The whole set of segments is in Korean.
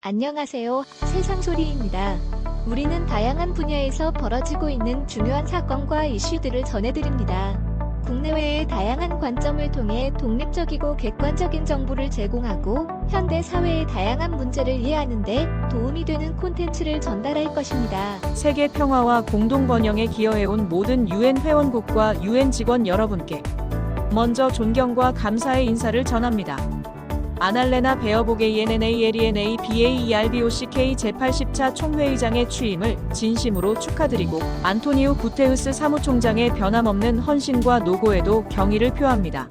안녕하세요. 세상 소리입니다. 우리는 다양한 분야에서 벌어지고 있는 중요한 사건과 이슈들을 전해드립니다. 국내외의 다양한 관점을 통해 독립적이고 객관적인 정보를 제공하고 현대 사회의 다양한 문제를 이해하는 데 도움이 되는 콘텐츠를 전달할 것입니다. 세계 평화와 공동 번영에 기여해온 모든 유엔 회원국과 유엔 직원 여러분께 먼저 존경과 감사의 인사를 전합니다. 아날레나 베어복의 ENNA LENA BAERBOCK 제80차 총회의장의 취임을 진심으로 축하드리고 안토니오 구테우스 사무총장의 변함없는 헌신과 노고에도 경의를 표합니다.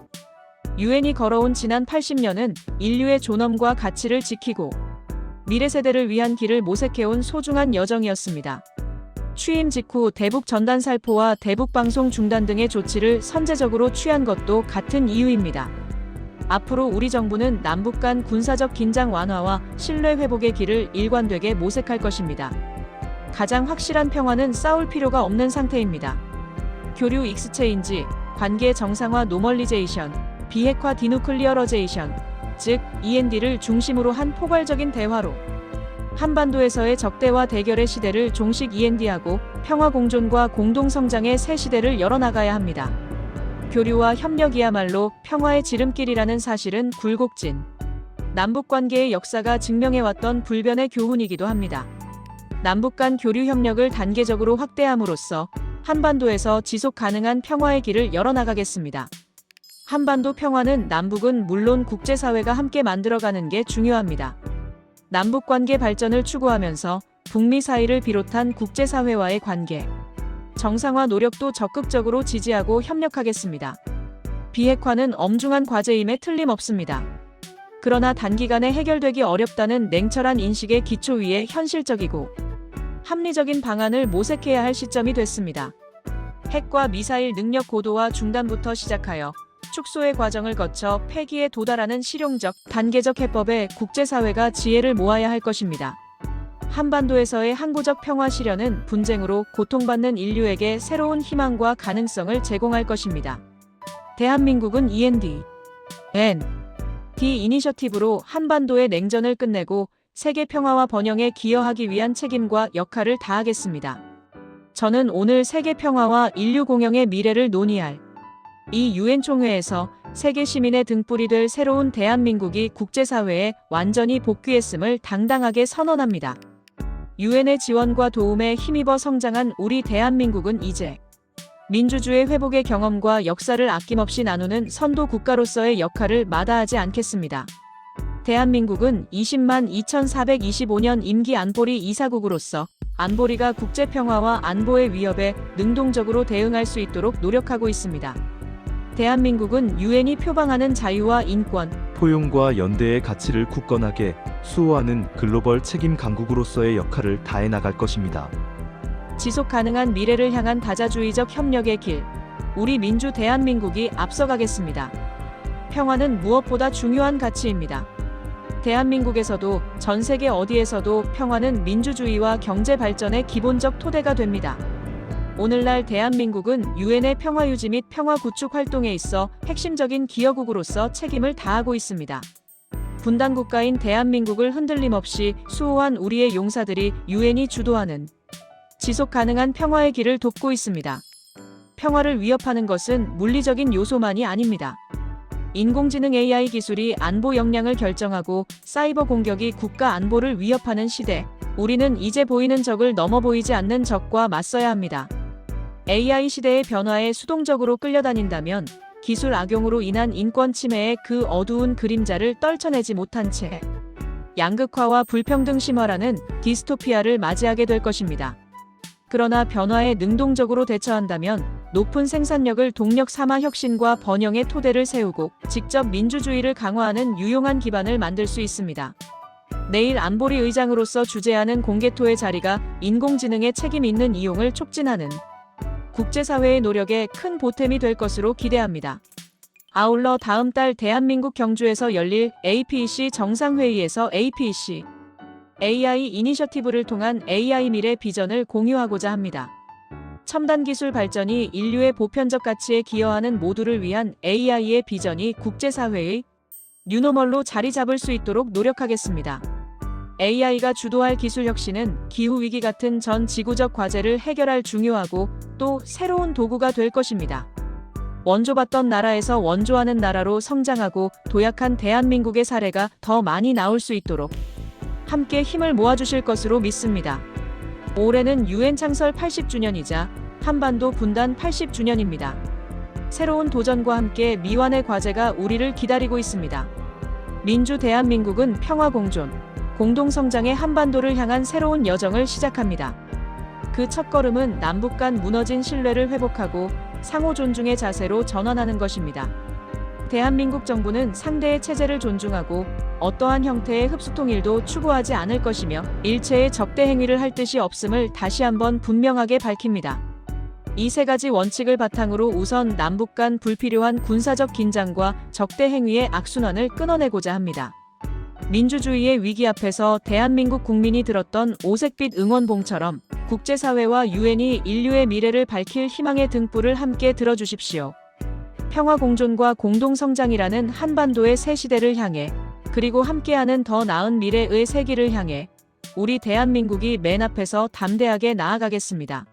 유엔이 걸어온 지난 80년은 인류의 존엄과 가치를 지키고 미래 세대를 위한 길을 모색해온 소중한 여정이었습니다. 취임 직후 대북 전단 살포와 대북 방송 중단 등의 조치를 선제적으로 취한 것도 같은 이유입니다. 앞으로 우리 정부는 남북 간 군사적 긴장 완화와 신뢰 회복의 길을 일관되게 모색할 것입니다. 가장 확실한 평화는 싸울 필요가 없는 상태입니다. 교류 익스체인지, 관계 정상화 노멀리제이션, 비핵화 디누클리어러제이션, 즉 END를 중심으로 한 포괄적인 대화로 한반도에서의 적대와 대결의 시대를 종식 END하고 평화 공존과 공동 성장의 새 시대를 열어나가야 합니다. 교류와 협력이야말로 평화의 지름길이라는 사실은 굴곡진 남북 관계의 역사가 증명해왔던 불변의 교훈이기도 합니다. 남북 간 교류 협력을 단계적으로 확대함으로써 한반도에서 지속 가능한 평화의 길을 열어나가겠습니다. 한반도 평화는 남북은 물론 국제사회가 함께 만들어가는 게 중요합니다. 남북 관계 발전을 추구하면서 북미 사이를 비롯한 국제사회와의 관계, 정상화 노력도 적극적으로 지지하고 협력하겠습니다. 비핵화는 엄중한 과제임에 틀림없습니다. 그러나 단기간에 해결되기 어렵다는 냉철한 인식의 기초 위에 현실적이고 합리적인 방안을 모색해야 할 시점이 됐습니다. 핵과 미사일 능력 고도화 중단부터 시작하여 축소의 과정을 거쳐 폐기에 도달하는 실용적, 단계적 해법에 국제사회가 지혜를 모아야 할 것입니다. 한반도에서의 항구적 평화 실현은 분쟁으로 고통받는 인류에게 새로운 희망과 가능성을 제공할 것입니다. 대한민국은 END, N, D 이니셔티브로 한반도의 냉전을 끝내고 세계 평화와 번영에 기여하기 위한 책임과 역할을 다하겠습니다. 저는 오늘 세계 평화와 인류 공영의 미래를 논의할 이 유엔 총회에서 세계 시민의 등불이 될 새로운 대한민국이 국제사회에 완전히 복귀했음을 당당하게 선언합니다. 유엔의 지원과 도움에 힘입어 성장한 우리 대한민국은 이제 민주주의 회복의 경험과 역사를 아낌없이 나누는 선도 국가로서의 역할을 마다하지 않겠습니다. 대한민국은 20만 2425년 임기 안보리 이사국으로서 안보리가 국제평화와 안보의 위협에 능동적으로 대응할 수 있도록 노력하고 있습니다. 대한민국은 유엔이 표방하는 자유와 인권, 포용과 연대의 가치를 굳건하게 수호하는 글로벌 책임 강국으로서의 역할을 다해 나갈 것입니다. 지속 가능한 미래를 향한 다자주의적 협력의 길, 우리 민주 대한민국이 앞서가겠습니다. 평화는 무엇보다 중요한 가치입니다. 대한민국에서도 전 세계 어디에서도 평화는 민주주의와 경제 발전의 기본적 토대가 됩니다. 오늘날 대한민국은 유엔의 평화 유지 및 평화 구축 활동에 있어 핵심적인 기여국으로서 책임을 다하고 있습니다. 분단 국가인 대한민국을 흔들림 없이 수호한 우리의 용사들이 유엔이 주도하는 지속 가능한 평화의 길을 돕고 있습니다. 평화를 위협하는 것은 물리적인 요소만이 아닙니다. 인공지능 AI 기술이 안보 역량을 결정하고 사이버 공격이 국가 안보를 위협하는 시대. 우리는 이제 보이는 적을 넘어 보이지 않는 적과 맞서야 합니다. AI 시대의 변화에 수동적으로 끌려다닌다면 기술 악용으로 인한 인권 침해의 그 어두운 그림자를 떨쳐내지 못한 채 양극화와 불평등 심화라는 디스토피아를 맞이하게 될 것입니다. 그러나 변화에 능동적으로 대처한다면 높은 생산력을 동력 삼아 혁신과 번영의 토대를 세우고 직접 민주주의를 강화하는 유용한 기반을 만들 수 있습니다. 내일 안보리 의장으로서 주재하는 공개토의 자리가 인공지능의 책임 있는 이용을 촉진하는 국제사회의 노력에 큰 보탬이 될 것으로 기대합니다. 아울러 다음 달 대한민국 경주에서 열릴 APEC 정상회의에서 APEC AI 이니셔티브를 통한 AI 미래 비전을 공유하고자 합니다. 첨단 기술 발전이 인류의 보편적 가치에 기여하는 모두를 위한 AI의 비전이 국제사회의 뉴노멀로 자리 잡을 수 있도록 노력하겠습니다. AI가 주도할 기술 혁신은 기후 위기 같은 전 지구적 과제를 해결할 중요하고 또 새로운 도구가 될 것입니다. 원조받던 나라에서 원조하는 나라로 성장하고 도약한 대한민국의 사례가 더 많이 나올 수 있도록 함께 힘을 모아주실 것으로 믿습니다. 올해는 유엔 창설 80주년이자 한반도 분단 80주년입니다. 새로운 도전과 함께 미완의 과제가 우리를 기다리고 있습니다. 민주 대한민국은 평화 공존, 공동 성장의 한반도를 향한 새로운 여정을 시작합니다. 그 첫걸음은 남북 간 무너진 신뢰를 회복하고 상호 존중의 자세로 전환하는 것입니다. 대한민국 정부는 상대의 체제를 존중하고 어떠한 형태의 흡수통일도 추구하지 않을 것이며 일체의 적대 행위를 할 뜻이 없음을 다시 한번 분명하게 밝힙니다. 이 세 가지 원칙을 바탕으로 우선 남북 간 불필요한 군사적 긴장과 적대 행위의 악순환을 끊어내고자 합니다. 민주주의의 위기 앞에서 대한민국 국민이 들었던 오색빛 응원봉처럼 국제사회와 유엔이 인류의 미래를 밝힐 희망의 등불을 함께 들어주십시오. 평화 공존과 공동 성장이라는 한반도의 새 시대를 향해 그리고 함께하는 더 나은 미래의 세기를 향해 우리 대한민국이 맨 앞에서 담대하게 나아가겠습니다.